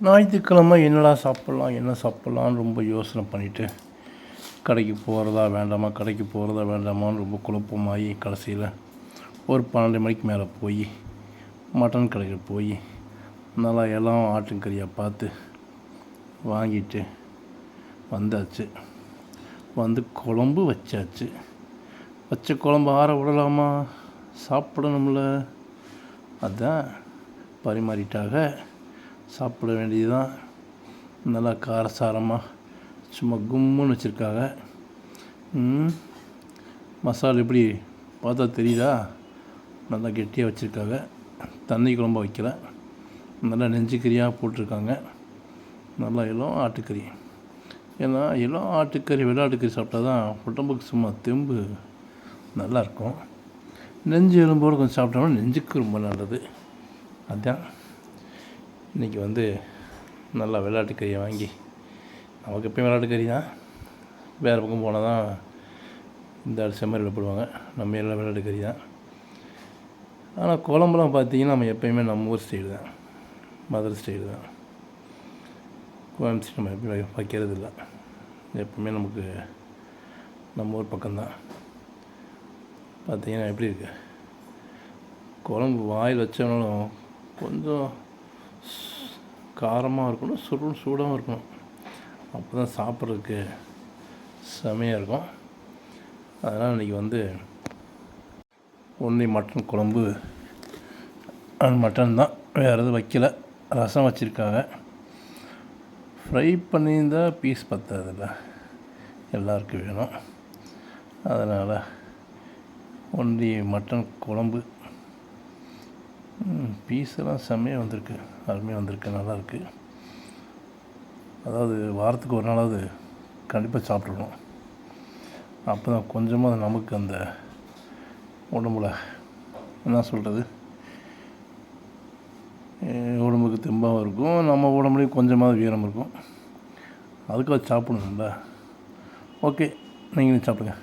ஞாயிற்றுக்கிழமை என்னடா சாப்பிட்லாம் என்ன சாப்பிட்லான்னு ரொம்ப யோசனை பண்ணிவிட்டு கடைக்கு போகிறதா வேண்டாமா கடைக்கு போகிறதா வேண்டாமான்னு ரொம்ப குழப்பமாகி கடைசியில் ஒரு பன்னெண்டு மணிக்கு மேலே போய் மட்டன் கடைக்கு போய் நல்லா எல்லாம் ஆட்டுக்கறியாக பார்த்து வாங்கிட்டு வந்தாச்சு. வந்து குழம்பு வச்சாச்சு. வச்ச குழம்பு ஆற விடலாமா? சாப்பிடணும்ல. அதான் பரிமாறிட்டாக சாப்பிட வேண்டியதுதான். நல்லா காரசாரமாக சும்மா கும்முன்னு வச்சுருக்காங்க. மசாலா எப்படி பார்த்தா தெரியுதா? நல்லா கெட்டியாக வச்சுருக்காங்க. தண்ணி குழம்பு வைக்கல. நல்லா நெஞ்சுக்கறியாக போட்டிருக்காங்க. நல்லா இளம் ஆட்டுக்கறி. ஏன்னா இளம் ஆட்டுக்கறி வெள்ளாட்டுக்கறி சாப்பிட்டா தான் உடம்புக்கு சும்மா தெம்பு நல்லாயிருக்கும் நெஞ்சு எலும்போடு கொஞ்சம் சாப்பிட்டோம்னா நெஞ்சுக்கு ரொம்ப நல்லது. அதான். இன்றைக்கி வந்து நல்லா வெள்ளாட்டுக்கறியை வாங்கி நமக்கு எப்பயும் விளையாட்டு கறி தான். வேறு பக்கம் போனால் தான் இந்த ஆள் செம்மறியில் போடுவாங்க நம்ம எல்லாம் கறி தான். ஆனால் குழம்புலாம் பார்த்தீங்கன்னா நம்ம எப்பயுமே நம்ம ஊர் ஸ்டைல் தான். மதுரை ஸ்டைல் தான். கோயம்புத்தூர் நம்ம எப்பயும் வைக்கிறது இல்லை எப்பவுமே நமக்கு நம்ம ஊர் பக்கம்தான் பார்த்தீங்கன்னா எப்படி இருக்கு? குழம்பு வாயில் வச்சாலும் கொஞ்சம் காரமாக இருக்கணும் சுடு சூடாகவும் இருக்கணும். அப்போ தான் சாப்பிட்றதுக்கு செமையாக இருக்கும். அதனால் இன்றைக்கி வந்து ஒன்லி மட்டன் குழம்பு அண்ட் மட்டன் தான். வேறு எதுவும் வைக்கல. ரசம் வச்சுருக்காங்க. ஃப்ரை பண்ணியிருந்தால் பீஸ் பத்தாதுல்ல. எல்லாருக்கும் வேணும். அதனால் ஒன்லி மட்டன் குழம்பு பீஸ் எல்லாம் செம்மையாக வந்திருக்கு. அருமையாக வந்திருக்கு நல்லாயிருக்கு அதாவது வாரத்துக்கு ஒரு நாளாவது கண்டிப்பாக சாப்பிட்றணும் அப்போ தான் கொஞ்சமாக நமக்கு அந்த உடம்புல என்ன சொல்கிறது உடம்புக்கு தெம்பாகவும் இருக்கும். நம்ம உடம்புலையும் கொஞ்சமாவது வீரம் இருக்கும். அதுக்காக சாப்பிடணும்ல. ஓகே நீங்களும் சாப்பிடுங்க.